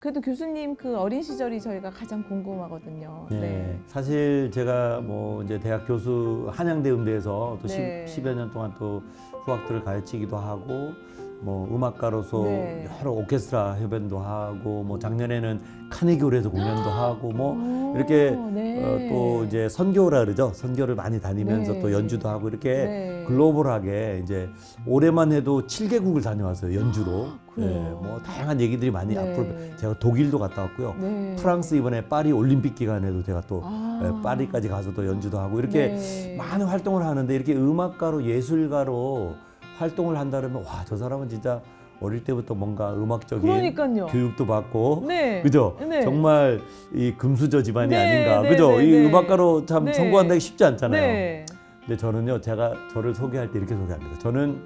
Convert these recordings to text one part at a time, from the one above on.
그래도 교수님 그 어린 시절이 저희가 가장 궁금하거든요. 네. 사실 제가 뭐 이제 대학 교수 한양대 음대에서 또 네. 10, 여년 동안 또 후학들을 가르치기도 하고 뭐 음악가로서 네. 여러 오케스트라 협연도 하고 뭐 작년에는 카네기홀에서 공연도 하고 뭐 오, 이렇게 네. 어, 또 이제 선교라 그러죠. 선교를 많이 다니면서 네. 또 연주도 하고 이렇게 네. 글로벌하게 이제 올해만 해도 7개국을 다녀왔어요. 연주로. 네, 뭐 다양한 얘기들이 많이 네. 앞으로 제가 독일도 갔다 왔고요. 네. 프랑스 이번에 파리 올림픽 기간에도 제가 또 아. 예, 파리까지 가서 또 연주도 하고 이렇게 네. 많은 활동을 하는데 이렇게 음악가로 예술가로 활동을 한다면 와 저 사람은 진짜 어릴 때부터 뭔가 음악적인 그러니까요. 교육도 받고 네. 그죠 네. 정말 이 금수저 집안이 네, 아닌가 네, 그죠 네, 이 네. 음악가로 참 네. 성공한다기 쉽지 않잖아요 네. 근데 저는요 제가 저를 소개할 때 이렇게 소개합니다 저는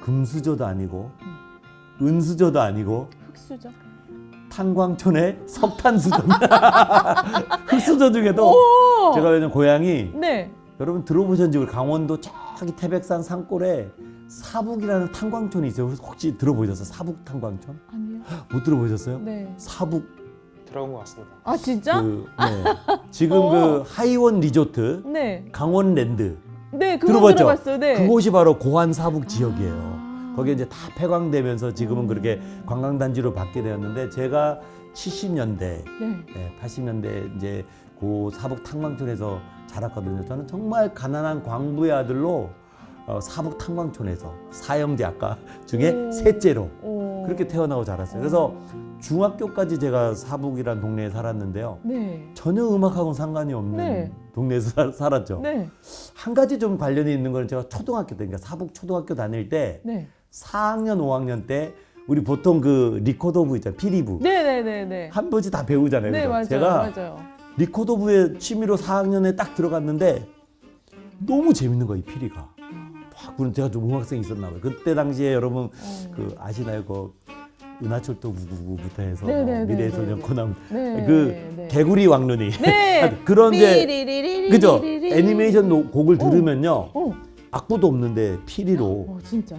금수저도 아니고 은수저도 아니고 흑수저. 탄광촌의 석탄수저입니다 흑수저 중에도 오! 제가 왜냐면 고향이 네. 여러분 들어보셨는지 우리 강원도 저기 태백산 산골에 사북이라는 탄광촌이 있어요. 혹시 들어보셨어요? 사북 탄광촌? 아니요. 못 들어보셨어요? 네. 사북 들어온 것 같습니다. 아 진짜? 그 네. 지금 어. 그 하이원 리조트 네. 강원랜드 네. 그거 들어봤죠? 들어봤어요. 네. 그곳이 바로 고한 사북 지역이에요. 아. 거기 이제 다 폐광되면서 지금은 음. 그렇게 관광단지로 받게 되었는데 제가 70년대 네. 네, 80년대 이제 고 사북 탄광촌에서 자랐거든요. 저는 정말 가난한 광부의 아들로 어, 사북 탄광촌에서 사형제 아까 중에 오. 셋째로 오. 그렇게 태어나고 자랐어요. 그래서 중학교까지 제가 사북이란 동네에 살았는데요. 네. 전혀 음악하고는 상관이 없는 네. 동네에서 살- 살았죠. 네. 한 가지 좀 관련이 있는 거는 제가 초등학교 때, 그러니까 사북 초등학교 다닐 때 네. 4학년, 5학년 때 우리 보통 그 리코더부 있잖아요. 피리부. 네. 네. 네. 네. 한 번씩 다 배우잖아요. 네, 그죠? 맞아요. 제가 맞아요. 리코더부에 취미로 4학년에 딱 들어갔는데 너무 재밌는 거예요, 이 피리가. 바꾸는 제가 좀 음악생이 있었나 봐요. 그때 당시에 여러분 그 아시나요? 그 은하철도 구구구부터 해서 네, 뭐 네, 미래의 네, 소년 네, 코난 네, 그 네, 네. 개구리 왕눈이 네. 그런 이제 그죠 애니메이션 노, 곡을 들으면요 오. 악보도 없는데 피리로 어, 진짜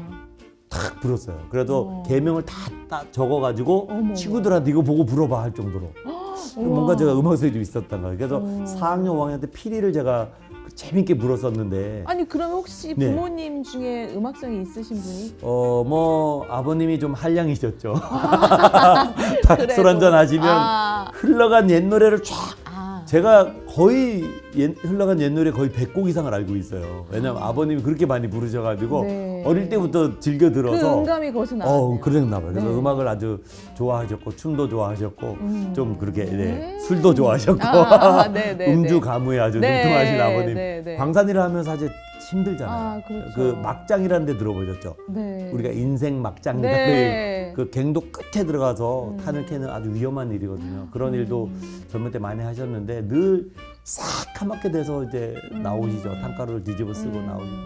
탁 불었어요. 그래도 개명을 다, 다 적어가지고 어머. 친구들한테 이거 보고 불어봐 할 정도로. 뭔가 제가 음악성이 좀 있었던 거예요. 그래서 4학년 5학년 때 피리를 제가 재밌게 불었었는데 아니 그러면 혹시 네. 부모님 중에 음악성이 있으신 분이 어 뭐 아버님이 좀 한량이셨죠. 그래도. 술 한잔 하시면 아, 흘러간 옛 노래를 쫙 아. 제가 거의 옛, 흘러간 옛 노래 거의 100곡 이상을 알고 있어요. 왜냐면 아 버님이 그렇게 많이 부르셔가지고 네. 어릴 때부터 즐겨 그 들어서 음감이 거기서 나왔네요. 어 그랬나 봐요. 그래서 네. 음악을 아주 좋아하셨고 춤도 좋아하셨고 음. 좀 그렇게 네, 네. 술도 좋아하셨고 아, 아, 네, 네, 음주 네. 가무에 아주 네, 능통하신 아버님. 네, 네. 광산이라 하면 사실 힘들잖아요. 아, 그렇죠. 그 막장이라는 데 들어보셨죠? 네. 우리가 인생 막장이라는 네. 그 갱도 끝에 들어가서 음. 탄을 캐는 아주 위험한 일이거든요. 그런 일도 젊을 때 많이 하셨는데 늘싹 까맣게 돼서 이제 나오시죠. 탄가루를 뒤집어 쓰고 음. 나오시고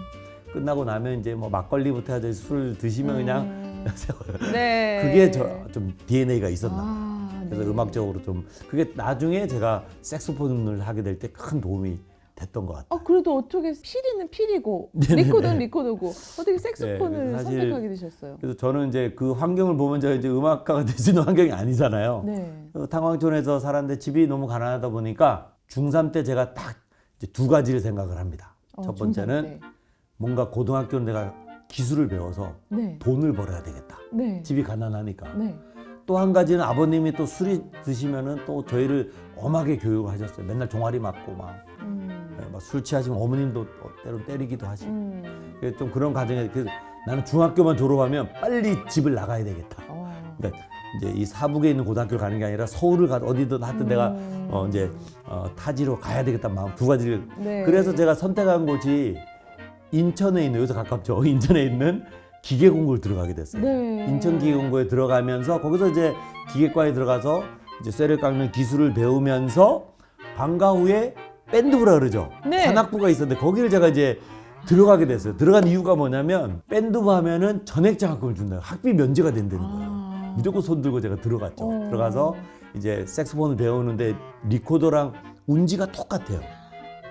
끝나고 나면 이제 뭐 막걸리부터 해서 술 드시면 그냥 음. 네. 그게 저 좀 DNA가 있었나 봐요. 아, 그래서 네. 음악적으로 좀 그게 나중에 제가 색소폰을 하게 될 때 큰 도움이 됐던 것 같아요. 아 그래도 어떻게 피리는 피리고 네네네. 리코더는 리코더고 어떻게 색소폰을 네, 사실- 선택하게 되셨어요? 그래서 저는 이제 그 환경을 보면 제가 이제 음악가가 될 수 있는 환경이 아니잖아요. 네. 어, 탄광촌에서 살았는데 집이 너무 가난하다 보니까 중3 때 제가 딱 두 가지를 생각을 합니다. 어, 첫 번째는. 뭔가 고등학교 내가 기술을 배워서 네. 돈을 벌어야 되겠다. 네. 집이 가난하니까. 네. 또한 가지는 아버님이 또 술이 드시면은 또 저희를 엄하게 교육을 하셨어요. 맨날 종아리 맞고 막, 음. 네, 막술 취하시면 어머님도 또 때로 때리기도 하시고. 음. 그래서 좀 그런 과정에 그래서 나는 중학교만 졸업하면 빨리 집을 나가야 되겠다. 어. 그러니까 이제 이 사북에 있는 고등학교를 가는 게 아니라 서울을 가 어디든 하여튼 내가 음. 어 이제 어 타지로 가야 되겠다 마음 두 가지를 네. 그래서 제가 선택한 곳이 인천에 있는 여기서 가깝죠 인천에 있는 기계공고를 들어가게 됐어요. 네. 인천 기계공고에 들어가면서 거기서 이제 기계과에 들어가서 이제 쇠를 깎는 기술을 배우면서 방과 후에 밴드부라 그러죠. 네. 산악부가 있었는데 거기를 제가 이제 들어가게 됐어요. 들어간 이유가 뭐냐면 밴드부 하면은 전액 장학금을 준다. 학비 면제가 된다는 거예요. 아. 무조건 손 들고 제가 들어갔죠. 어. 들어가서 이제 색소폰을 배우는데 리코더랑 운지가 똑같아요.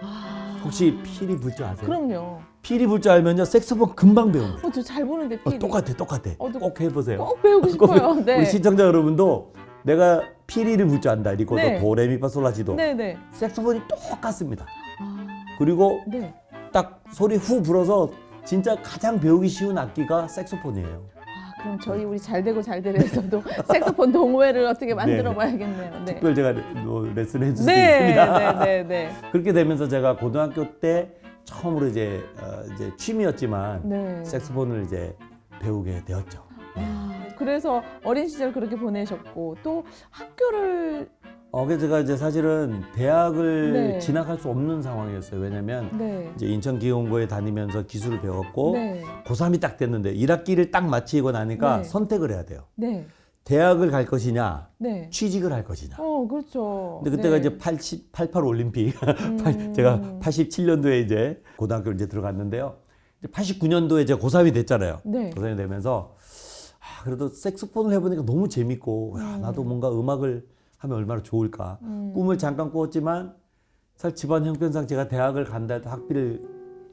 아. 혹시 피리 불줄 아세요? 그럼요. 피리 불줄 알면요 색소폰 금방 배웁니다. 어, 저 잘 보는데 어, 피리. 똑같아, 똑같아. 어, 또- 꼭 해보세요. 꼭 배우고 꼭 싶어요. 배- 네. 우리 시청자 여러분도 내가 피리를 안다. 리코더, 네. 도레미파솔라시도. 네네. 색소폰이 똑같습니다. 아, 그리고 네. 딱 소리 후 불어서 진짜 가장 배우기 쉬운 악기가 색소폰이에요. 아, 그럼 저희 우리 잘 되고 잘 되래서도 색소폰 동호회를 어떻게 만들어 네. 봐야겠네요. 네. 특별 제가 뭐 레슨 해줄 수 네, 있습니다. 네, 네, 네. 그렇게 되면서 제가 고등학교 때 처음으로 이제 어, 이제 취미였지만 네. 색소폰을 이제 배우게 되었죠. 아, 그래서 어린 시절 그렇게 보내셨고 또 학교를 어, 그래서 제가 이제 사실은 대학을 네. 진학할 수 없는 상황이었어요. 왜냐면 네. 이제 인천기공고에 다니면서 기술을 배웠고 네. 고3이 딱 됐는데 1학기를 딱 마치고 나니까 네. 선택을 해야 돼요. 네. 대학을 갈 것이냐, 네. 취직을 할 것이냐. 어, 그렇죠. 근데 그때가 네. 이제 80, 88 올림픽, 음. 제가 87년도에 이제 고등학교를 이제 들어갔는데요. 이제 89년도에 이제 고3이 됐잖아요. 네. 고3이 되면서 아, 그래도 색소폰을 해보니까 너무 재밌고 야, 나도 뭔가 음악을 하면 얼마나 좋을까. 음. 꿈을 잠깐 꾸었지만 사실 집안 형편상 제가 대학을 간다 해도 학비를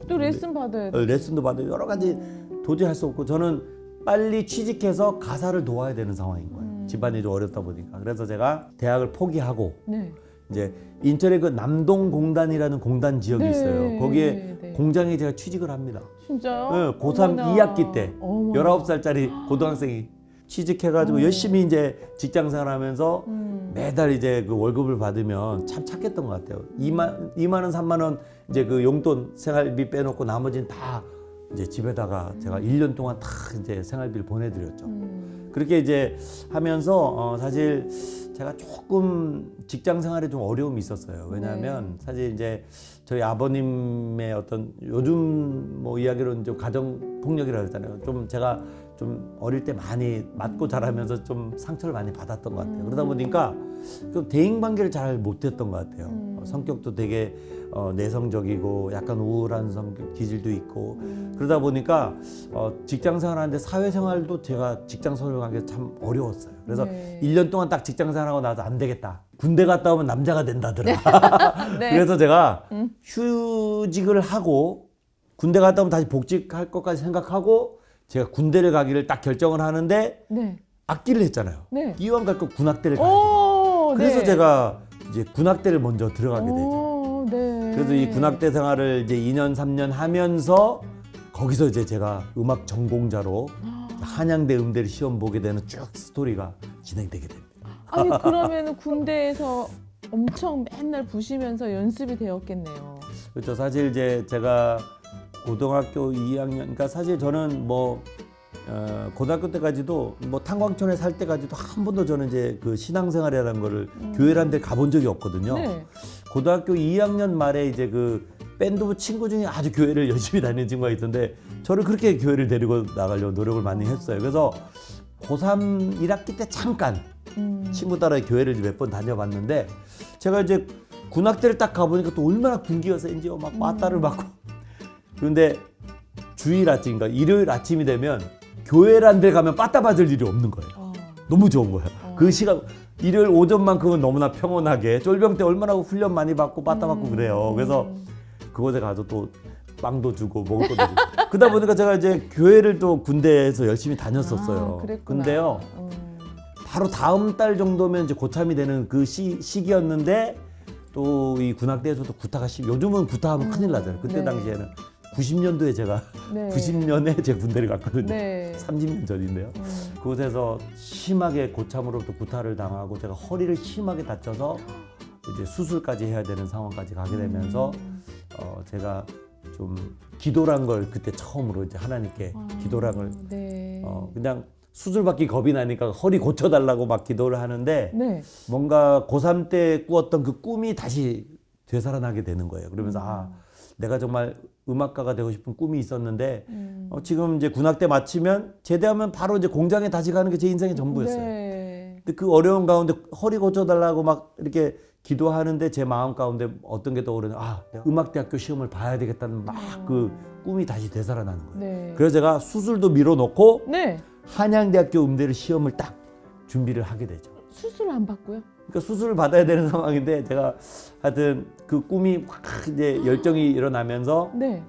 또 레슨 받아야 어, 돼. 레슨도 받고 여러 가지 도저히 할 수 없고 저는 빨리 취직해서 가사를 도와야 되는 상황인 거예요. 음. 집안이 좀 어렵다 보니까. 그래서 제가 대학을 포기하고 네. 이제 인천에 그 남동공단이라는 공단 지역이 네, 있어요. 거기에 네. 공장에 제가 취직을 합니다. 진짜요? 네, 고3 어머나. 2학기 때 어머. 19살짜리 고등학생이 취직해가지고 열심히 이제 직장 생활하면서 음. 매달 이제 그 월급을 받으면 참 착했던 것 같아요. 2만, 2만 원, 3만 원 이제 그 용돈 생활비 빼놓고 나머지는 다 이제 집에다가 제가 1년 동안 다 이제 생활비를 보내드렸죠. 음. 그렇게 이제 하면서 어 사실 제가 조금 직장 생활에 좀 어려움이 있었어요. 왜냐하면 사실 이제 저희 아버님의 어떤 요즘 뭐 이야기로는 좀 가정 폭력이라고 했잖아요. 좀 제가 좀 어릴 때 많이 맞고 자라면서 좀 상처를 많이 받았던 것 같아요. 그러다 보니까 좀 대인 관계를 잘 못했던 것 같아요. 음. 어, 성격도 되게 어, 내성적이고 약간 우울한 성격 기질도 있고 그러다 보니까 어, 직장 생활하는데 사회생활도 제가 직장 생활하는 게참 어려웠어요. 그래서 네. 일 1년 동안 딱 직장 생활하고 나서 안 되겠다. 군대 갔다 오면 남자가 된다더라. 네. 그래서 제가 음. 휴직을 하고 군대 갔다 오면 다시 복직할 것까지 생각하고 제가 군대를 가기를 딱 결정을 하는데 네. 악기를 했잖아요. 네. 이왕 갈 거 군악대를 가야 돼. 그래서 네. 제가 이제 군악대를 먼저 들어가게 되죠. 그래서 이 군악대 생활을 이제 2년 3년 하면서 거기서 이제 제가 음악 전공자로 한양대 음대를 시험 보게 되는 쭉 스토리가 진행되게 됩니다. 아니 그러면 군대에서 엄청 맨날 부시면서 연습이 되었겠네요. 그렇죠. 사실 이제 제가 고등학교 2학년, 그러니까 사실 저는 뭐 어, 고등학교 때까지도 뭐 탄광촌에 살 때까지도 한 번도 저는 이제 그 신앙생활이라는 거를 교회라는 데 가본 적이 없거든요. 네. 고등학교 2학년 말에 이제 그 밴드부 친구 중에 아주 교회를 열심히 다니는 친구가 있던데 저를 그렇게 교회를 데리고 나가려고 노력을 많이 했어요. 그래서 고3 1학기 때 잠깐 음. 친구 따라 교회를 몇 번 다녀봤는데 제가 이제 군악대를 딱 가보니까 또 얼마나 센지요. 막 빠따를 맞고. 그런데 주일 아침, 그러니까 일요일 아침이 되면 교회란 데 가면 빠따 맞을 일이 없는 거예요. 어. 너무 좋은 거예요. 어. 그 시간 일요일 오전만큼은 너무나 평온하게 쫄병 때 얼마나 훈련 많이 받고 빠따 맞고 그래요. 그래서 그곳에 가서 또 빵도 주고 먹을 것도 주고 그러다 보니까 제가 이제 교회를 또 군대에서 열심히 다녔었어요. 아, 그랬구나. 근데요. 음. 바로 다음 달 정도면 이제 고참이 되는 그 시, 시기였는데 또 이 군악대에서도 구타가 심 요즘은 구타하면 큰일 나잖아요. 그때 네. 당시에는 90년도에 제가 네. 90년에 제 군대를 갔거든요. 네. 30년 전인데요. 음. 그곳에서 심하게 고참으로부터 구타를 당하고 제가 허리를 심하게 다쳐서 이제 수술까지 해야 되는 상황까지 가게 되면서 음. 어 제가 좀 기도란 걸 그때 처음으로 이제 하나님께 아, 기도란 걸 네. 어 그냥 수술받기 겁이 나니까 허리 고쳐달라고 막 기도를 하는데 네. 뭔가 고3 때 꾸었던 그 꿈이 다시 되살아나게 되는 거예요. 그러면서 아 내가 정말 음악가가 되고 싶은 꿈이 있었는데 음. 어, 지금 이제 군악대 마치면 제대하면 바로 이제 공장에 다시 가는 게 제 인생의 전부였어요. 네. 근데 그 어려운 가운데 허리 고쳐달라고 막 이렇게 기도하는데 제 마음 가운데 어떤 게 떠오르냐 아 음악대학교 시험을 봐야 되겠다는 막그 꿈이 다시 되살아나는 거예요. 네. 그래서 제가 수술도 밀어놓고 네. 한양대학교 음대를 시험을 딱 준비를 하게 되죠. 수술 안 받고요? 그러니까 수술을 받아야 되는 상황인데 제가 하여튼 그 꿈이 확 이제 열정이 일어나면서 네.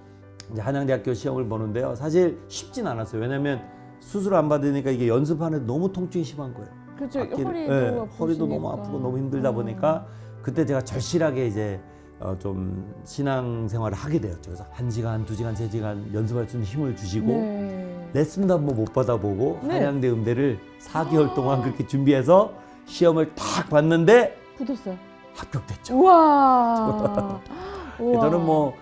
이제 한양대학교 시험을 보는데요. 사실 쉽진 않았어요. 왜냐하면 수술 안 받으니까 이게 연습하는데 너무 통증이 심한 거예요. 그렇죠. 악기를- 허리도 예, 아프시니까. 허리도 너무 아프고 너무 힘들다 어. 보니까 그때 제가 절실하게 이제 어, 좀 신앙 생활을 하게 되었죠. 그래서 한 시간, 두 시간, 세 시간 연습할 수 있는 힘을 주시고 네. 레슨도 한번 못 받아보고 네. 한양대 음대를 4개월 동안 그렇게 준비해서 시험을 딱 봤는데 붙었어요. 합격됐죠. 우와. 저는 뭐